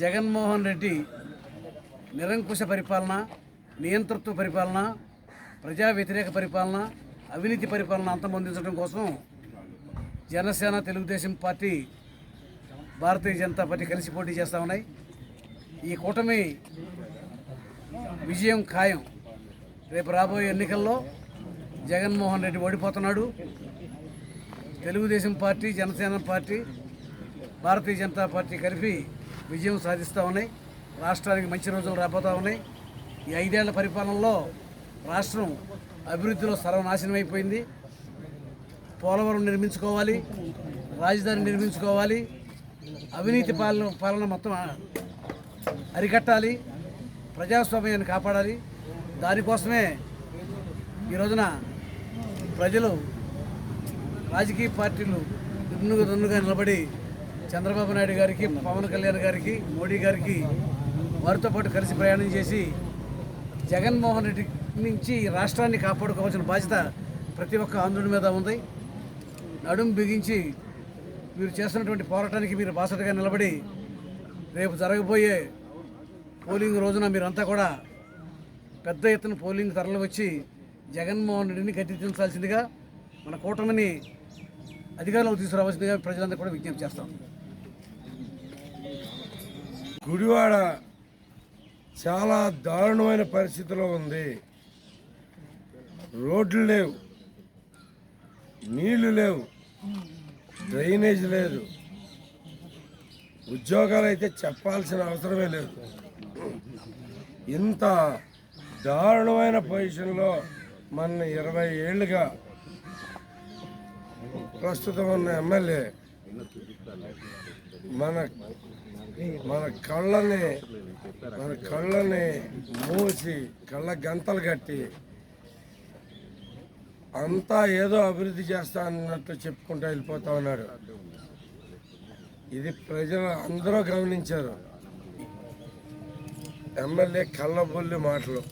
జగన్మోహన్ రెడ్డి నిరంకుశ పరిపాలన నియంతృత్వ పరిపాలన ప్రజా వ్యతిరేక పరిపాలన అవినీతి పరిపాలన అంతమొందించడం కోసం జనసేన తెలుగుదేశం పార్టీ భారతీయ జనతా పార్టీ కలిసి పోటీ చేస్తూ ఉన్నాయి. ఈ కూటమి విజయం ఖాయం. రేపు రాబోయే ఎన్నికల్లో Jaganmohan Reddy ఓడిపోతున్నాడు. Telugu Desam party Janasena party Bharatiya Janata party కలిపి విజయం సాధిస్తూ ఉన్నాయి. రాష్ట్రానికి మంచి రోజులు రాబోతూ ఉన్నాయి. ఈ ఐదేళ్ళ పరిపాలనలో రాష్ట్రం అభివృద్ధిలో సర్వనాశనం అయిపోయింది. పోలవరం నిర్మించుకోవాలి. రాజధాని నిర్మించుకోవాలి. అవినీతి పాలన పాలన మొత్తం అరికట్టాలి. ప్రజాస్వామ్యాన్ని కాపాడాలి. దానికోసమే ఈ రోజున ప్రజలు రాజకీయ పార్టీలు దున్నుగా దున్నుగా నిలబడి చంద్రబాబు నాయుడు గారికి పవన్ కళ్యాణ్ గారికి మోడీ గారికి వారితో పాటు కలిసి ప్రయాణం చేసి జగన్మోహన్ రెడ్డి నుంచి రాష్ట్రాన్ని కాపాడుకోవాల్సిన బాధ్యత ప్రతి ఒక్క ఆంధ్రుడి మీద ఉంది. నడుం బిగించి మీరు చేస్తున్నటువంటి పోరాటానికి మీరు బాసటగా నిలబడి రేపు జరగబోయే పోలింగ్ రోజున మీరంతా కూడా పెద్ద ఎత్తున పోలింగ్ తరలి వచ్చి జగన్మోహన్ రెడ్డిని గట్టించాల్సిందిగా మన కూటమిని అధికారంలోకి తీసుకురావాల్సిందిగా ప్రజలందరూ కూడా విజ్ఞప్తి చేస్తాం. గుడివాడ చాలా దారుణమైన పరిస్థితిలో ఉంది. రోడ్లు లేవు. నీళ్ళు లేవు. డ్రైనేజ్ లేదు. ఉద్యోగాలు అయితే చెప్పాల్సిన అవసరమే లేదు. ఇంత దారుణమైన పొజిషన్లో మన ఇరవై ఏళ్ళుగా ప్రస్తుతం ఉన్న ఎమ్మెల్యే మన మన కళ్ళని మన కళ్ళని మూసి కళ్ళ గంతలు కట్టి అంతా ఏదో అభివృద్ధి చేస్తా అన్నట్టు చెప్పుకుంటూ వెళ్ళిపోతా ఉన్నాడు ఇది ప్రజలు అందరూ గమనించారు. ఎమ్మెల్యే కళ్ళబొల్లి మాటలు.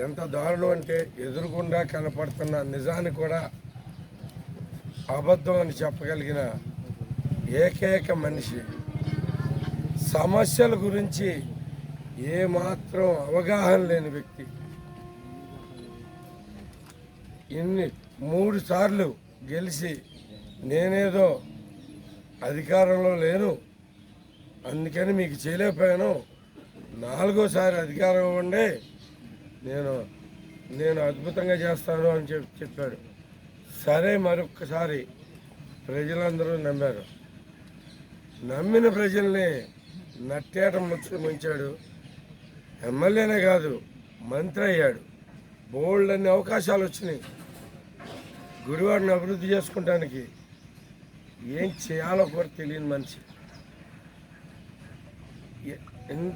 ఎంత దారుణం అంటే ఎదురుకుండా కనపడుతున్న నిజాన్ని కూడా అబద్ధం అని చెప్పగలిగిన ఏకైక మనిషి. సమస్యల గురించి ఏమాత్రం అవగాహన లేని వ్యక్తి. ఇన్ని మూడు సార్లు గెలిచి నేనేదో అధికారంలో లేను. అందుకని మీకు చేయలేకపోయాను. నాలుగోసారి అధికారం ఇవ్వండి. నేను నేను అద్భుతంగా చేస్తాను అని చెప్పి చెప్పాడు. సరే మరొక్కసారి ప్రజలందరూ నమ్మారు. నమ్మిన ప్రజల్ని నట్టేట ముంచాడు. ఎమ్మెల్యేనే కాదు మంత్రి అయ్యాడు. బోల్డ్ అన్ని అవకాశాలు వచ్చినాయి. గుడివాడిని అభివృద్ధి చేసుకోవడానికి ఏం చేయాలో కూడా తెలియని మనిషి.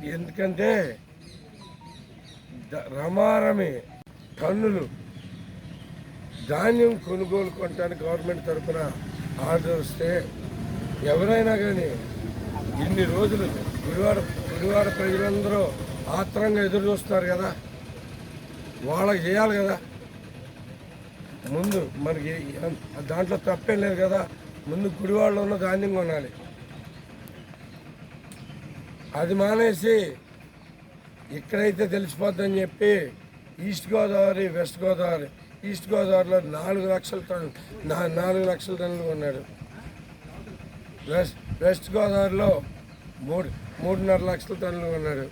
ఎందుకంటే ద- రమారమి టన్నులు ధాన్యం కొనుగోలు కొనడానికి గవర్నమెంట్ తరఫున ఆర్డర్ వస్తే ఎవరైనా కానీ ఇన్ని రోజులు గుడివాడ గుడివాడ ప్రజలందరూ ఆత్రంగా ఎదురు చూస్తారు కదా. వాళ్ళకి చేయాలి కదా. ముందు మనకి దాంట్లో తప్పేం లేదు కదా. ముందు గుడివాడలో ఉన్న ధాన్యం కొనాలి. అది మానేసి ఇక్కడైతే తెలిసిపోద్దని చెప్పి east Godavari west Godavari east గోదావరిలో నాలుగు లక్షల టన్ను నాలుగు లక్షల టన్నులు కొన్నాడు. వెస్ట్ వెస్ట్ గోదావరిలో మూడు మూడున్నర లక్షల టన్నులు కొన్నాడు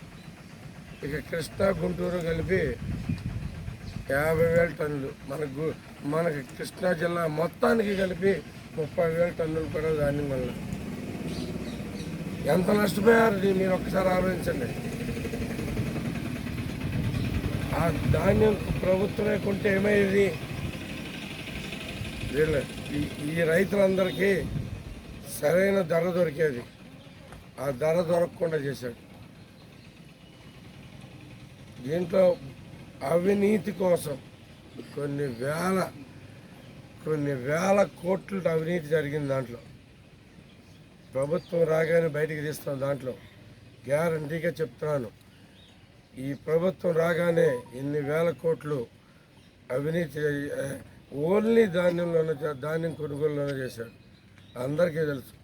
ఇక కృష్ణా గుంటూరు కలిపి యాభై వేల టన్నులు. మనకు మనకి కృష్ణా జిల్లా మొత్తానికి కలిపి ముప్పై వేల టన్నులు కూడా ధాన్యం వల్ల. ఎంత నష్టపోయారు? మీరు ఒక్కసారి ఆలోచించండి. ఆ ధాన్యం ప్రభుత్వమే కొంటే ఏమయ్యేది వీళ్ళ ఈ- ఈ రైతులందరికీ సరైన ధర దొరికేది. ఆ ధర దొరకకుండా చేశాడు. దీంట్లో అవినీతి కోసం కొన్ని వేల కొన్ని వేల కోట్ల అవినీతి జరిగింది దాంట్లో. ప్రభుత్వం రాగానే బయటికి తీస్తాం దాంట్లో. గ్యారంటీగా చెప్తున్నాను. ఈ ప్రభుత్వం రాగానే ఇన్ని వేల కోట్లు అవినీతి ఓన్లీ ధాన్యంలోనే ధాన్యం కొనుగోలులోనే చేశాడు. అందరికీ తెలుసు.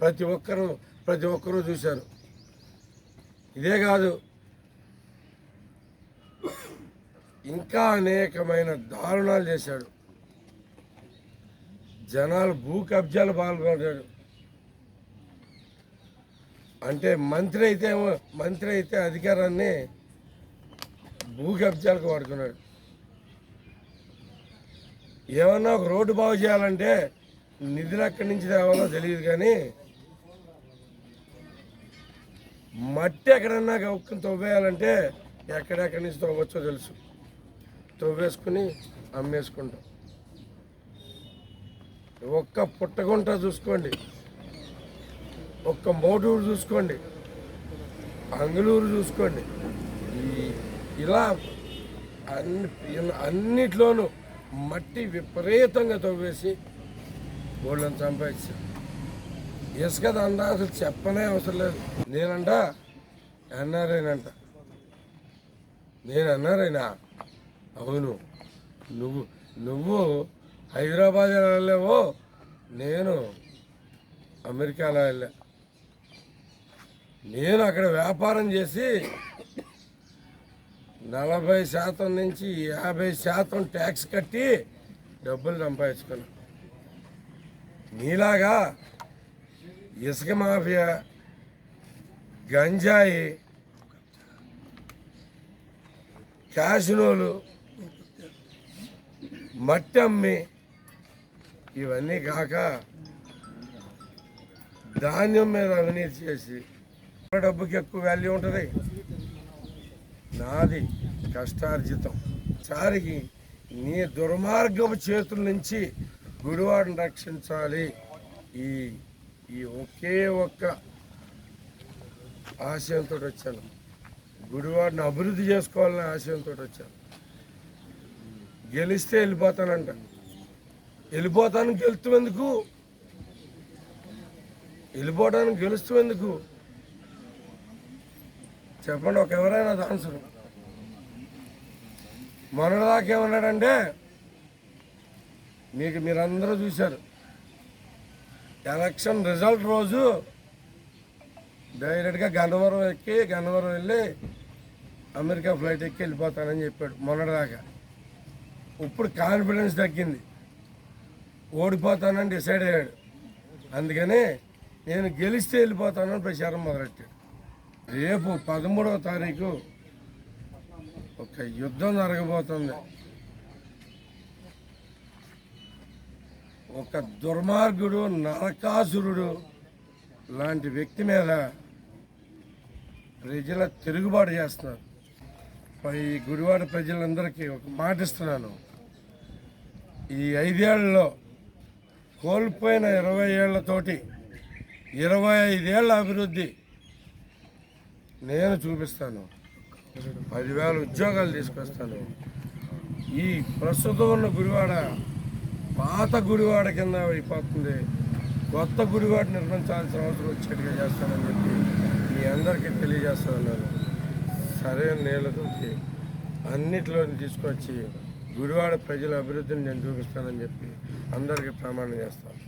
ప్రతి ఒక్కరూ ప్రతి ఒక్కరూ చూశారు. ఇదే కాదు ఇంకా అనేకమైన దారుణాలు చేశాడు. జనాలు భూ కబ్జాలు పాల్పడ్డాడు అంటే మంత్రి అయితే మంత్రి అయితే అధికారాన్ని భూ కబ్జాలకు వాడుకున్నాడు. ఏమన్నా ఒక రోడ్డు బాగు చేయాలంటే నిధులు అక్కడి నుంచి తేవాలో తెలియదు కానీ మట్టి ఎక్కడన్నా గౌక్కుని తవ్వేయాలంటే ఎక్కడెక్కడి నుంచి తవ్వచ్చో తెలుసు. తవ్వేసుకుని అమ్మేసుకుంటాం. ఒక్క పుట్టగుంట చూసుకోండి. ఒక్క మోటూరు చూసుకోండి. అంగులూరు చూసుకోండి. ఈ ఇలా అన్ని అన్నిట్లోనూ మట్టి విపరీతంగా తవ్వేసి గోళ్ళని సంపాదించారు ఇసుక దండ అసలు చెప్పనే అవసరం లేదు. నేనంట ఎన్ఆర్ఐనంట నేను ఎన్ఆర్ఐనా అవును. నువ్వు నువ్వు హైదరాబాద్ వెళ్ళలేవో? నేను అమెరికాలో వెళ్ళా. నేను అక్కడ వ్యాపారం చేసి నలభై శాతం నుంచి యాభై శాతం ట్యాక్స్ కట్టి డబ్బులు సంపాదించుకున్నాను నీలాగా ఇసుక మాఫియా గంజాయి క్యాసినోలు మట్టమ్మి ఇవన్నీ కాక ధాన్యం మీద అవినీతి చేసి డబ్బుకి ఎక్కువ వాల్యూ ఉంటుంది. నాది కష్టార్జితం. సారికి నీ దుర్మార్గపు చేతుల నుంచి గురువారం రక్షించాలి. ఈ ఈ ఒకే ఒక్క ఆశయంతో వచ్చాను. గుడివాడిని అభివృద్ధి చేసుకోవాలనే ఆశయంతో వచ్చాను. గెలిస్తే వెళ్ళిపోతానంట. వెళ్ళిపోతాను గెలుస్తున్నందుకు వెళ్ళిపోవడానికి గెలుస్తున్నందుకు చెప్పండి ఒక ఎవరైనా ఆన్సర్ మనలాకేమన్నాడంటే మీకు మీరందరూ చూశారు. ఎలక్షన్ రిజల్ట్ రోజు డైరెక్ట్గా గన్నవరం ఎక్కి గన్నవరం వెళ్ళి అమెరికా ఫ్లైట్ ఎక్కి వెళ్ళిపోతానని చెప్పాడు మొన్నటిదాకా. ఇప్పుడు కాన్ఫిడెన్స్ తగ్గింది. ఓడిపోతానని డిసైడ్ అయ్యాడు. అందుకని నేను గెలిస్తే వెళ్ళిపోతానని ప్రచారం మొదలెట్టాడు. రేపు పదమూడవ తారీఖు ఒక యుద్ధం జరగబోతుంది. ఒక దుర్మార్గుడు నరకాసురుడు లాంటి వ్యక్తి మీద ప్రజల తిరుగుబాటు చేస్తున్నారు. ఈ గుడివాడ ప్రజలందరికీ ఒక మాట ఇస్తున్నాను. ఈ ఐదేళ్ళలో కోల్పోయిన ఇరవై ఏళ్ళతోటి ఇరవై ఐదేళ్ళ అభివృద్ధి నేను చూపిస్తాను. పదివేల ఉద్యోగాలు తీసుకొస్తాను. ఈ ప్రస్తుతం ఉన్న గుడివాడ పాత గుడివాడ కింద అయిపోతుంది. కొత్త గుడివాడ నిర్మించాల్సిన అవసరం వచ్చేట్టుగా చేస్తానని చెప్పి మీ అందరికీ తెలియజేస్తానన్నారు సరైన నీళ్ళతోటి అన్నిటిలో తీసుకొచ్చి గుడివాడ ప్రజల అభివృద్ధిని నేను చూపిస్తానని చెప్పి అందరికీ ప్రమాణం చేస్తాను.